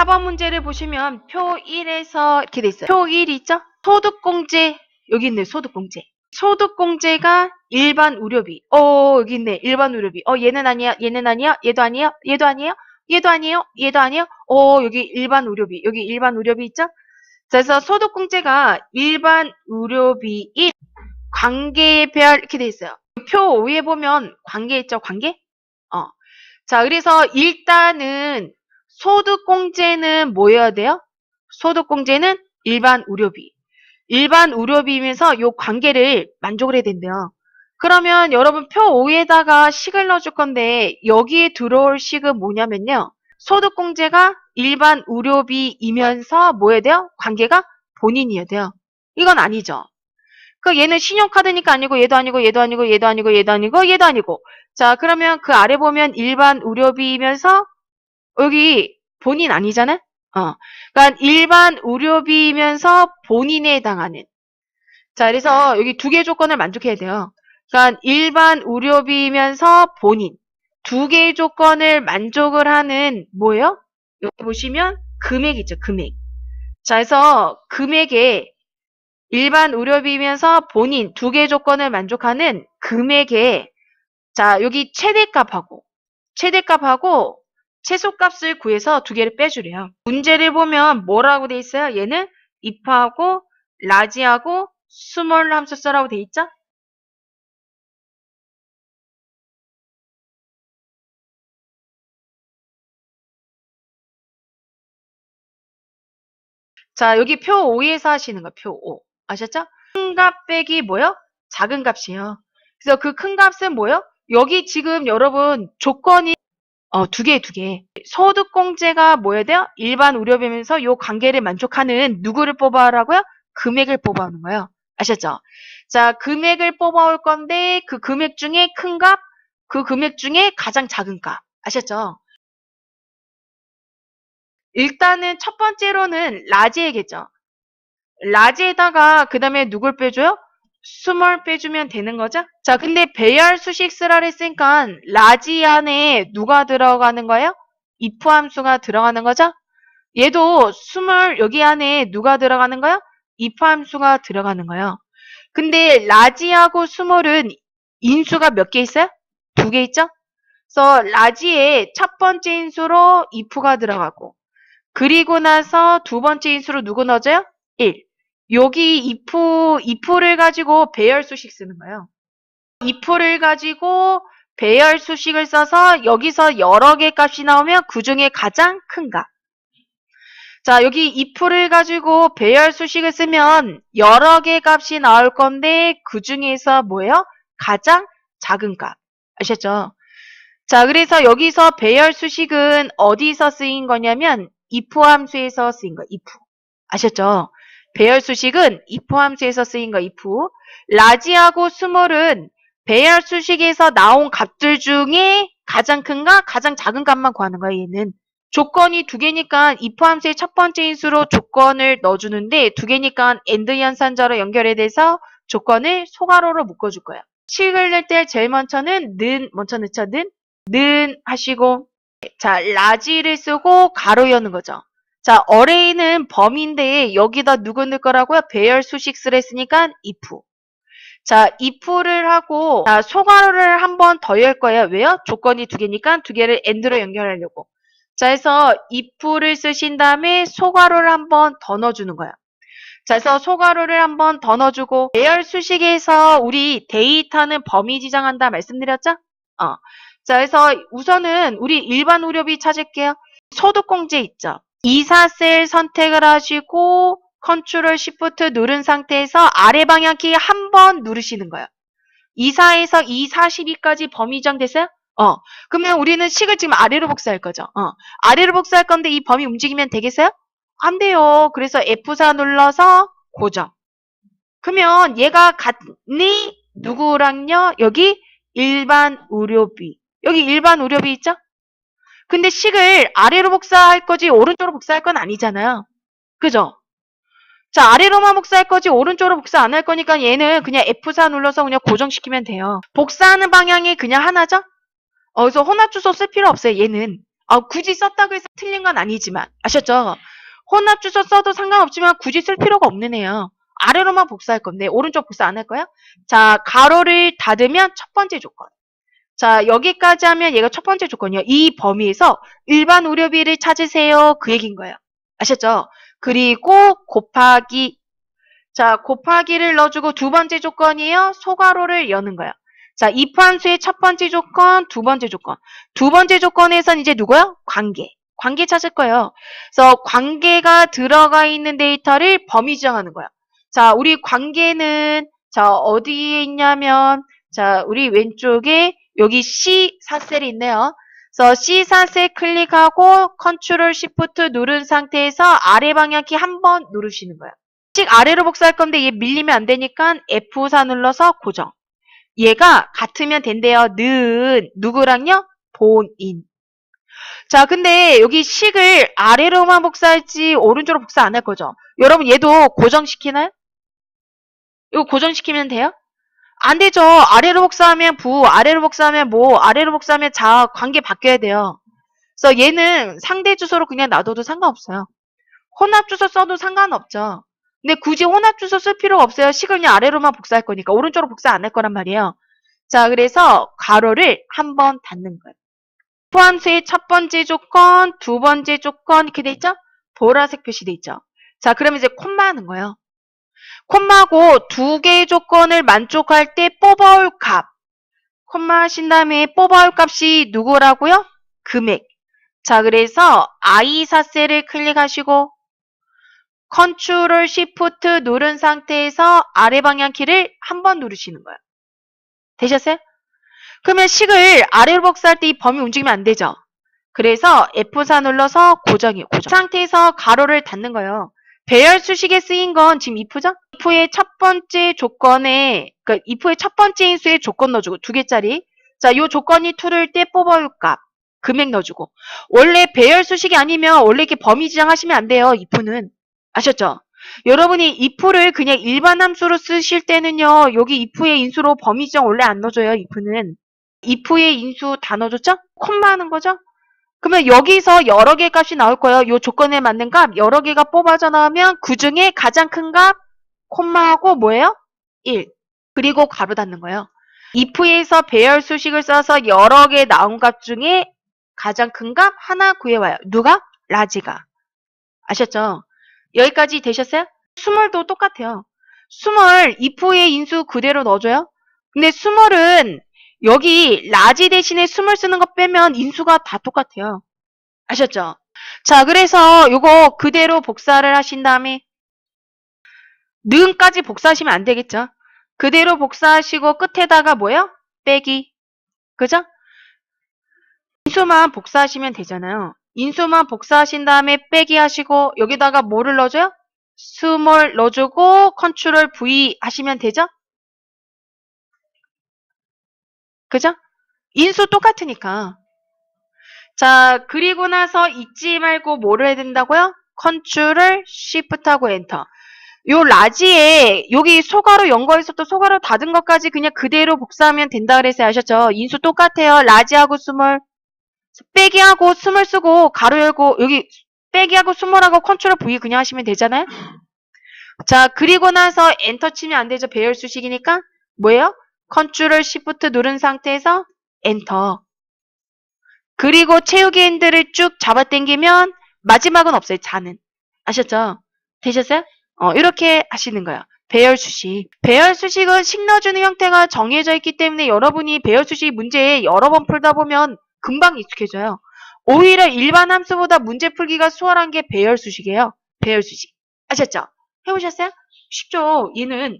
4번 문제를 보시면 표 1에서 이렇게 돼 있어요. 표 1 있죠? 소득공제 여기 있네 소득공제. 소득공제가 일반 의료비. 어 여기 있네 일반 의료비. 어 얘는 아니야 얘는 아니야 얘도 아니야 얘도 아니에요 얘도 아니에요 얘도 아니에요. 어 여기 일반 의료비 여기 일반 의료비 있죠? 그래서 소득공제가 일반 의료비인 관계별 이렇게 돼 있어요. 표 5에 보면 관계 있죠 관계? 어. 자 그래서 일단은 소득공제는 뭐여야 돼요? 소득공제는 일반 의료비. 일반 의료비면서 요 관계를 만족을 해야 된대요. 그러면 여러분 표 5에다가 식을 넣어줄 건데 여기에 들어올 식은 뭐냐면요. 소득공제가 일반 의료비이면서 뭐여야 돼요? 관계가 본인이어야 돼요. 이건 아니죠. 그 얘는 신용카드니까 아니고 얘도 아니고 얘도 아니고 얘도 아니고 얘도 아니고 얘도 아니고 자 그러면 그 아래 보면 일반 의료비이면서 여기 본인 아니잖아요? 어. 그러니까 일반 의료비이면서 본인에 해당하는. 자, 그래서 여기 두 개의 조건을 만족해야 돼요. 그러니까 일반 의료비이면서 본인. 두 개의 조건을 만족을 하는 뭐예요? 여기 보시면 금액 있죠, 금액. 자, 그래서 금액에 일반 의료비이면서 본인 두 개의 조건을 만족하는 금액에 자, 여기 최대값하고 최대값하고 최소값을 구해서 두 개를 빼주래요. 문제를 보면 뭐라고 돼 있어요? 얘는 if하고 라지하고 스몰 함수 써라고 돼 있죠? 자, 여기 표 5에서 하시는 거, 표 5. 아셨죠? 큰 값 빼기 뭐요? 작은 값이에요. 그래서 그 큰 값은 뭐요? 여기 지금 여러분 조건이 어, 두 개, 두 개. 소득공제가 뭐야 돼요? 일반 의료비면서 요 관계를 만족하는 누구를 뽑아라고요? 금액을 뽑아오는 거예요. 아셨죠? 자, 금액을 뽑아올 건데 그 금액 중에 큰 값, 그 금액 중에 가장 작은 값. 아셨죠? 일단은 첫 번째로는 라지에겠죠. 라지에다가 그 다음에 누굴 빼줘요? 스몰 빼주면 되는 거죠? 자, 근데 배열 수식 쓰라 했으니까 라지 안에 누가 들어가는 거예요? if 함수가 들어가는 거죠? 얘도 스몰 여기 안에 누가 들어가는 거예요? if 함수가 들어가는 거예요. 근데 라지하고 스몰은 인수가 몇 개 있어요? 두 개 있죠? 그래서 라지에 첫 번째 인수로 if가 들어가고 그리고 나서 두 번째 인수로 누구 넣어줘요? 1. 여기 if, if를 가지고 배열 수식 쓰는 거예요. if를 가지고 배열 수식을 써서 여기서 여러 개 값이 나오면 그 중에 가장 큰 값. 자, 여기 if를 가지고 배열 수식을 쓰면 여러 개 값이 나올 건데 그 중에서 뭐예요? 가장 작은 값. 아셨죠? 자, 그래서 여기서 배열 수식은 어디서 쓰인 거냐면 if 함수에서 쓰인 거, if. 아셨죠? 배열 수식은 if 함수에서 쓰인 거 if. 라지하고 스몰은 배열 수식에서 나온 값들 중에 가장 큰가 가장 작은 값만 구하는 거예요, 얘는. 조건이 두 개니까 if 함수의 첫 번째 인수로 조건을 넣어주는데 두 개니까 and 연산자로 연결해 돼서 조건을 소괄호로 묶어줄 거예요. 식을 낼 때 제일 먼저는 는 먼저 넣죠, 는. 는 하시고 자, 라지를 쓰고 가로 여는 거죠. 자, 어레이는 범인데 여기다 누구 넣을 거라고요? 배열 수식 쓰라 했으니까 if. 자, if를 하고 자, 소괄호를 한 번 더 열 거예요. 왜요? 조건이 두 개니까 두 개를 and로 연결하려고. 자, 해서 if를 쓰신 다음에 소괄호를 한 번 더 넣어주는 거예요. 자, 그래서 소괄호를 한 번 더 넣어주고 배열 수식에서 우리 데이터는 범위 지정한다 말씀드렸죠? 어. 자, 그래서 우선은 우리 일반 의료비 찾을게요. 소득공제 있죠? 이사셀 선택을 하시고 컨트롤 시프트 누른 상태에서 아래 방향키 한 번 누르시는 거예요. 24에서 242까지 범위 지정됐어요? 어. 그러면 우리는 식을 지금 아래로 복사할 거죠. 어. 아래로 복사할 건데 이 범위 움직이면 되겠어요? 안 돼요. 그래서 F4 눌러서 고정. 그러면 얘가 같니? 누구랑요? 여기 일반 의료비. 여기 일반 의료비 있죠? 근데 식을 아래로 복사할 거지 오른쪽으로 복사할 건 아니잖아요. 그죠? 자, 아래로만 복사할 거지 오른쪽으로 복사 안 할 거니까 얘는 그냥 F4 눌러서 그냥 고정시키면 돼요. 복사하는 방향이 그냥 하나죠? 어, 그래서 혼합 주소 쓸 필요 없어요, 얘는. 아, 굳이 썼다고 해서 틀린 건 아니지만 아셨죠? 혼합 주소 써도 상관없지만 굳이 쓸 필요가 없는 애요. 아래로만 복사할 건데 오른쪽 복사 안 할 거야? 자, 가로를 닫으면 첫 번째 조건. 자, 여기까지 하면 얘가 첫 번째 조건이요. 이 범위에서 일반 우려비를 찾으세요. 그 얘기인 거예요. 아셨죠? 그리고 곱하기 자, 곱하기를 넣어주고 두 번째 조건이에요. 소가로를 여는 거예요. 자, if 함수의 첫 번째 조건, 두 번째 조건. 두 번째 조건에선 이제 누구요? 관계. 관계 찾을 거예요. 그래서 관계가 들어가 있는 데이터를 범위 지정하는 거예요. 자, 우리 관계는 자, 어디에 있냐면 자, 우리 왼쪽에 여기 C4셀이 있네요. 그래서 C4셀 클릭하고 컨트롤 시프트 누른 상태에서 아래 방향키 한 번 누르시는 거예요. 씩 아래로 복사할 건데 얘 밀리면 안 되니까 F4 눌러서 고정. 얘가 같으면 된대요. 는 누구랑요? 본인. 자, 근데 여기 식을 아래로만 복사할지 오른쪽으로 복사 안 할 거죠? 여러분 얘도 고정시키나요? 이거 고정시키면 돼요? 안 되죠. 아래로 복사하면 부, 아래로 복사하면 모, 아래로 복사하면 자, 관계 바뀌어야 돼요. 그래서 얘는 상대 주소로 그냥 놔둬도 상관없어요. 혼합 주소 써도 상관없죠. 근데 굳이 혼합 주소 쓸 필요가 없어요. 식을 그냥 아래로만 복사할 거니까 오른쪽으로 복사 안 할 거란 말이에요. 자, 그래서 가로를 한 번 닫는 거예요. 포함수의 첫 번째 조건, 두 번째 조건 이렇게 돼 있죠? 보라색 표시돼 있죠? 자, 그러면 이제 콤마 하는 거예요. 콤마고 두 개의 조건을 만족할 때 뽑아올 값. 콤마 하신 다음에 뽑아올 값이 누구라고요? 금액. 자, 그래서 I4셀을 클릭하시고 컨트롤 시프트 누른 상태에서 아래 방향 키를 한 번 누르시는 거예요. 되셨어요? 그러면 식을 아래로 복사할 때 이 범위 움직이면 안 되죠. 그래서 F4 눌러서 고정이에요. 고정. 상태에서 가로를 닫는 거예요. 배열 수식에 쓰인 건 지금 if죠? if의 첫 번째 조건에 그러니까 if의 첫 번째 인수에 조건 넣어주고 두 개짜리. 자, 요 조건이 true일 때 뽑아올 값 금액 넣어주고 원래 배열 수식이 아니면 원래 이렇게 범위 지정하시면 안 돼요. if는 아셨죠? 여러분이 if를 그냥 일반 함수로 쓰실 때는요. 여기 if의 인수로 범위 지정 원래 안 넣어줘요. if는 if의 인수 다 넣어줬죠? 콤마 하는 거죠? 그러면 여기서 여러 개의 값이 나올 거예요. 이 조건에 맞는 값 여러 개가 뽑아져 나오면 그 중에 가장 큰 값 콤마하고 뭐예요? 1. 그리고 가로 닫는 거예요. if에서 배열 수식을 써서 여러 개 나온 값 중에 가장 큰 값 하나 구해와요. 누가? 라지가. 아셨죠? 여기까지 되셨어요? 수몰도 똑같아요. 수몰 if의 인수 그대로 넣어줘요. 근데 수몰은 여기 라지 대신에 수몰 쓰는 거 빼면 인수가 다 똑같아요. 아셨죠? 자, 그래서 요거 그대로 복사를 하신 다음에 능까지 복사하시면 안 되겠죠? 그대로 복사하시고 끝에다가 뭐요? 빼기. 그죠? 인수만 복사하시면 되잖아요. 인수만 복사하신 다음에 빼기 하시고 여기다가 뭐를 넣어줘요? 스몰 넣어주고 컨트롤 V 하시면 되죠? 그죠? 인수 똑같으니까. 자, 그리고 나서 잊지 말고 뭐를 해야 된다고요? 컨트롤 쉬프트하고 엔터. 요 라지에 여기 소가로 연거에서 또 소가로 닫은 것까지 그냥 그대로 복사하면 된다 그래서 아셨죠? 인수 똑같아요. 라지하고 스몰. 빼기하고 스몰 쓰고 가로 열고 여기 빼기하고 스몰하고 컨트롤 V 그냥 하시면 되잖아요? 자, 그리고 나서 엔터 치면 안 되죠. 배열 수식이니까. 뭐예요? 컨트롤 시프트 누른 상태에서 엔터. 그리고 채우기 핸들을 쭉 잡아당기면 마지막은 없어요. 자는. 아셨죠? 되셨어요? 어, 이렇게 하시는 거예요. 배열 수식. 배열 수식은 식 넣어주는 형태가 정해져 있기 때문에 여러분이 배열 수식 문제 여러 번 풀다 보면 금방 익숙해져요. 오히려 일반 함수보다 문제 풀기가 수월한 게 배열 수식이에요. 배열 수식. 아셨죠? 해보셨어요? 쉽죠? 얘는